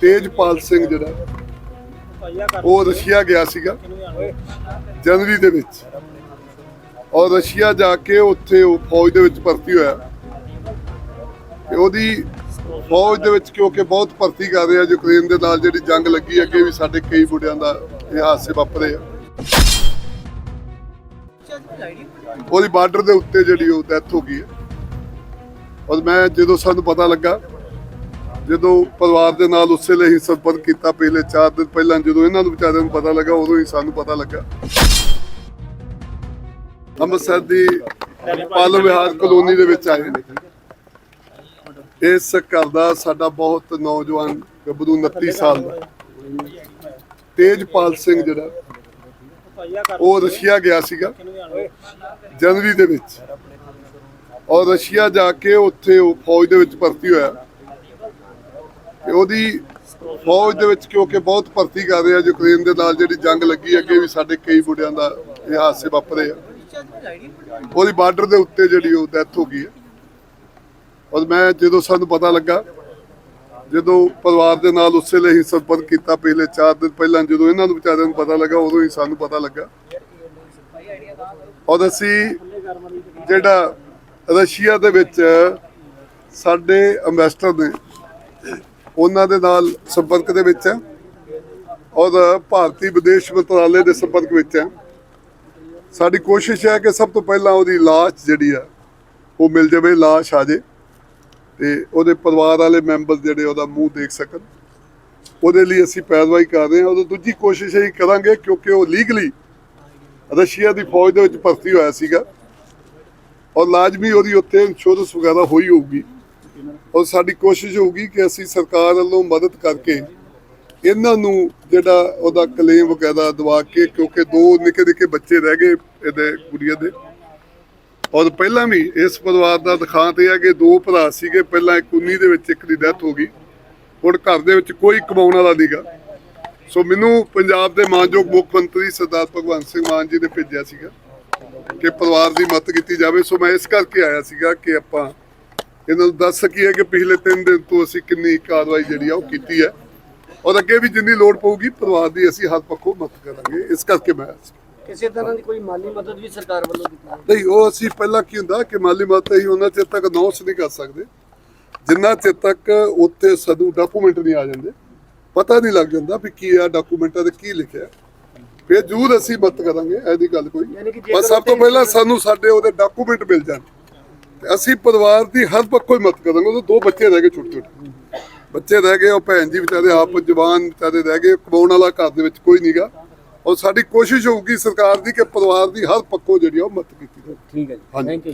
ਤੇਜਪਾਲ ਸਿੰਘ ਜਿਹੜਾ, ਉਹ ਰਸ਼ੀਆ ਗਿਆ ਸੀਗਾ ਜਨਵਰੀ ਦੇ ਵਿੱਚ। ਔਰ ਰਸ਼ੀਆ ਜਾ ਕੇ ਉੱਥੇ ਉਹ ਫੌਜ ਦੇ ਵਿੱਚ ਭਰਤੀ ਹੋਇਆ। ਤੇ ਉਹਦੀ ਫੌਜ ਦੇ ਵਿੱਚ ਕਿਉਂਕਿ ਬਹੁਤ ਭਰਤੀ ਕਰ ਰਿਹਾ ਯੂਕਰੇਨ ਦੇ ਨਾਲ ਜਿਹੜੀ ਜੰਗ ਲੱਗੀ ਅੱਗੇ ਵੀ ਸਾਡੇ ਕਈ ਮੁੰਡਿਆਂ ਦਾ ਇਹ ਹਾਦਸੇ ਵਾਪਰੇ ਆ। ਉਹਦੀ ਬਾਰਡਰ ਦੇ ਉੱਤੇ ਜਿਹੜੀ ਉਹ ਡੈਥ ਹੋ ਗਈ ਹੈ। ਔਰ ਮੈਂ ਜਦੋਂ ਸਾਨੂੰ ਪਤਾ ਲੱਗਾ ਜਦੋਂ ਪਰਿਵਾਰ ਦੇ ਨਾਲ ਉਸੇ ਲਈ ਹੀ ਸੰਪਰਕ ਕੀਤਾ ਪਿਛਲੇ 4 ਦਿਨ ਪਹਿਲਾਂ, ਜਦੋਂ ਇਹਨਾਂ ਨੂੰ ਵਿਚਾਰਿਆਂ ਨੂੰ ਪਤਾ ਲੱਗਾ, ਉਦੋਂ ਹੀ ਸਾਨੂੰ ਪਤਾ ਲੱਗਾ। ਅੰਮ੍ਰਿਤਸਰ ਦੀ ਪਾਲੋ ਵਿਹਾਰ ਕਲੋਨੀ ਦੇ ਵਿੱਚ ਆਏ। ਇਸ ਘਰ ਦਾ ਸਾਡਾ ਬਹੁਤ ਨੌਜਵਾਨ ਗੱਭਰੂ 29 ਸਾਲ ਦਾ। ਤੇਜਪਾਲ ਸਿੰਘ ਜਿਹੜਾ, ਉਹ ਰਸ਼ੀਆ ਗਿਆ ਸੀਗਾ ਜਨਵਰੀ ਦੇ ਵਿੱਚ। ਔਰ ਰਸ਼ੀਆ ਜਾ ਕੇ ਉੱਥੇ ਉਹ ਫੌਜ ਦੇ ਵਿੱਚ ਭਰਤੀ ਹੋਇਆ। ਤੇ ਉਹਦੀ ਫੌਜ ਦੇ ਵਿੱਚ ਕਿਉਂਕਿ ਬਹੁਤ ਭਰਤੀ ਕਰ ਰਹੇ ਆ, ਯੂਕਰੇਨ ਦੇ ਨਾਲ ਜਿਹੜੀ ਜੰਗ ਲੱਗੀ ਅੱਗੇ ਵੀ ਸਾਡੇ ਕਈ ਮੁੰਡਿਆਂ ਦਾ ਇਹ ਹਾਦਸੇ ਵਾਪਰੇ ਆ। ਉਹਦੀ ਬਾਰਡਰ ਦੇ ਉੱਤੇ ਜਿਹੜੀ ਉਹ ਡੈਥ ਹੋ ਗਈ ਹੈ ਔਰ ਮੈਂ ਜਦੋਂ ਸਾਨੂੰ ਪਤਾ ਲੱਗਾ, ਜਦੋਂ ਪਰਿਵਾਰ ਦੇ ਨਾਲ ਉਸੇ ਲਈ ਹੀ ਸੰਪਰਕ ਕੀਤਾ ਪਿਛਲੇ 4 ਦਿਨ ਪਹਿਲਾਂ, ਜਦੋਂ ਇਹਨਾਂ ਨੂੰ ਵਿਚਾਰਿਆਂ ਨੂੰ ਪਤਾ ਲੱਗਾ, ਉਦੋਂ ਹੀ ਸਾਨੂੰ ਪਤਾ ਲੱਗਾ। ਔਰ ਅਸੀਂ ਜਿਹੜਾ ਰਸ਼ੀਆ ਦੇ ਵਿੱਚ ਸਾਡੇ ਐਮਬੈਸਡਰ ਨੇ ਉਹਨਾਂ ਦੇ ਨਾਲ ਸੰਪਰਕ ਦੇ ਵਿੱਚ ਹੈ ਔਰ ਭਾਰਤੀ ਵਿਦੇਸ਼ ਮੰਤਰਾਲੇ ਦੇ ਸੰਪਰਕ ਵਿੱਚ ਹੈ। ਸਾਡੀ ਕੋਸ਼ਿਸ਼ ਹੈ ਕਿ ਸਭ ਤੋਂ ਪਹਿਲਾਂ ਉਹਦੀ ਲਾਸ਼ ਜਿਹੜੀ ਆ ਉਹ ਮਿਲ ਜਾਵੇ, ਲਾਸ਼ ਆ ਜੇ ਤੇ ਉਹਦੇ ਪਰਿਵਾਰ ਵਾਲੇ ਮੈਂਬਰ ਜਿਹੜੇ ਉਹਦਾ ਮੂੰਹ ਦੇਖ ਸਕਣ। ਉਹਦੇ ਲਈ ਅਸੀਂ ਪੈਰਵਾਈ ਕਰ ਰਹੇ ਹਾਂ। ਉਹਦੀ ਦੂਜੀ ਕੋਸ਼ਿਸ਼ ਇਹ ਕਰਾਂਗੇ ਕਿਉਂਕਿ ਉਹ ਲੀਗਲੀ ਰਸ਼ੀਆ ਦੀ ਫੌਜ ਦੇ ਵਿੱਚ ਭਰਤੀ ਹੋਇਆ ਸੀਗਾ। ਔਰ ਲਾਜ਼ਮੀ ਉਹਦੀ ਉੱਥੇ ਇੰਸ਼ੋਰੈਂਸ ਵਗੈਰਾ ਹੋਈ ਹੋਊਗੀ। ਔਰ ਸਾਡੀ ਕੋਸ਼ਿਸ਼ ਹੋਊਗੀ ਕਿ ਅਸੀਂ ਸਰਕਾਰ ਵੱਲੋਂ ਮਦਦ ਕਰਕੇ ਇਹਨਾਂ ਨੂੰ ਜਿਹੜਾ ਉਹਦਾ ਕਲੇਮ ਵਗੈਰਾ ਦਵਾ ਕੇ, ਕਿਉਂਕਿ ਦੋ ਨਿੱਕੇ ਨਿੱਕੇ ਬੱਚੇ ਰਹਿ ਗਏ ਇਹਦੇ ਕੁੜੀਆਂ ਦੇ। ਔਰ ਪਹਿਲਾਂ ਵੀ ਇਸ ਪਰਿਵਾਰ ਦਾ ਦਿਖਾਂਤ ਇਹ ਹੈ ਕਿ ਦੋ ਭਰਾ ਸੀਗੇ, ਪਹਿਲਾਂ ਇੱਕ 19 ਦੇ ਵਿੱਚ ਇੱਕ ਦੀ ਡੈਥ ਹੋ ਗਈ। ਹੁਣ ਘਰ ਦੇ ਵਿੱਚ ਕੋਈ ਕਮਾਉਣ ਵਾਲਾ ਨਹੀਂਗਾ ਸੋ ਮੈਨੂੰ ਪੰਜਾਬ ਦੇ ਮਾਨਯੋਗ ਮੁੱਖ ਮੰਤਰੀ ਸਰਦਾਰ ਭਗਵੰਤ ਸਿੰਘ ਮਾਨ ਜੀ ਨੇ ਭੇਜਿਆ ਸੀਗਾ ਕਿ ਪਰਿਵਾਰ ਦੀ ਮਦਦ ਕੀਤੀ ਜਾਵੇ। ਸੋ ਮੈਂ ਇਸ ਕਰਕੇ ਆਇਆ ਸੀਗਾ ਕਿ ਆਪਾਂ ਇਹਨਾਂ ਨੂੰ ਦੱਸ ਸਕੀਏ ਕਿ ਪਿਛਲੇ 3 ਦਿਨ ਤੋਂ ਅਸੀਂ ਕਿੰਨੀ ਕਾਰਵਾਈ ਜਿਹੜੀ ਆ ਉਹ ਕੀਤੀ ਹੈ। ਔਰ ਅੱਗੇ ਵੀ ਜਿੰਨੀ ਲੋੜ ਪਊਗੀ ਪਰਿਵਾਰ ਦੀ ਅਸੀਂ ਹਰ ਪੱਖੋਂ ਮਦਦ ਕਰਾਂਗੇ। ਇਸ ਕਰਕੇ ਮੈਂ ਕਿਸੇ ਤਰ੍ਹਾਂ ਦੀ ਕੋਈ ਮਾਲੀ ਮਦਦ ਵੀ ਸਰਕਾਰ ਵੱਲੋਂ ਕੀਤੀ ਹੈ ਨਹੀਂ ਉਹ ਅਸੀਂ ਪਹਿਲਾਂ ਕੀ ਹੁੰਦਾ ਕਿ ਮਾਲੀ ਮਦਦ ਅਸੀਂ ਉਹਨਾਂ ਚਿਰ ਤੱਕ ਅਨਾਉਂਸ ਨਹੀਂ ਕਰ ਸਕਦੇ। ਜਿੰਨਾ ਚਿਰ ਤੱਕ ਉੱਥੇ ਸਦੂ ਡਾਕੂਮੈਂਟ ਨਹੀਂ ਆ ਜਾਂਦੇ ਪਤਾ ਨਹੀਂ ਲੱਗ ਜਾਂਦਾ ਵੀ ਕੀ ਆ ਡਾਕੂਮੈਂਟਾਂ ਤੇ ਕੀ ਲਿਖਿਆ। ਫਿਰ ਜ਼ਰੂਰ ਅਸੀਂ ਮਦਦ ਕਰਾਂਗੇ ਐਦੀ ਗੱਲ ਕੋਈ। ਬਸ ਸਭ ਤੋਂ ਪਹਿਲਾਂ ਸਾਨੂੰ ਸਾਡੇ ਉਹਦੇ ਡਾਕੂਮੈਂਟ ਮਿਲ ਜਾਣ। ਅਸੀਂ ਪਰਿਵਾਰ ਦੀ ਹਰ ਪੱਖੋਂ ਹੀ ਮਦਦ ਕਰਾਂਗੇ ਉਹਦੇ ਦੋ ਬੱਚੇ ਰਹਿ ਗਏ ਛੋਟੇ ਛੋਟੇ। ਬੱਚੇ ਰਹਿ ਗਏ ਉਹ ਭੈਣ ਜੀ ਵਿਚਾਰੇ ਆਪ ਜਵਾਨ ਵਿਚਾਰੇ ਰਹਿ ਗਏ ਕਮਾਉਣ ਵਾਲਾ ਘਰ ਦੇ ਵਿੱਚ ਕੋਈ ਨਹੀਂਗਾ ਔਰ ਸਾਡੀ ਕੋਸ਼ਿਸ਼ ਹੋਊਗੀ ਸਰਕਾਰ ਦੀ ਕਿ ਪਰਿਵਾਰ ਦੀ ਹਰ ਪੱਖੋਂ ਜਿਹੜੀ ਉਹ ਮਦਦ ਕੀਤੀ ਜਾਵੇ। ਠੀਕ ਹੈ ਜੀ। Thank you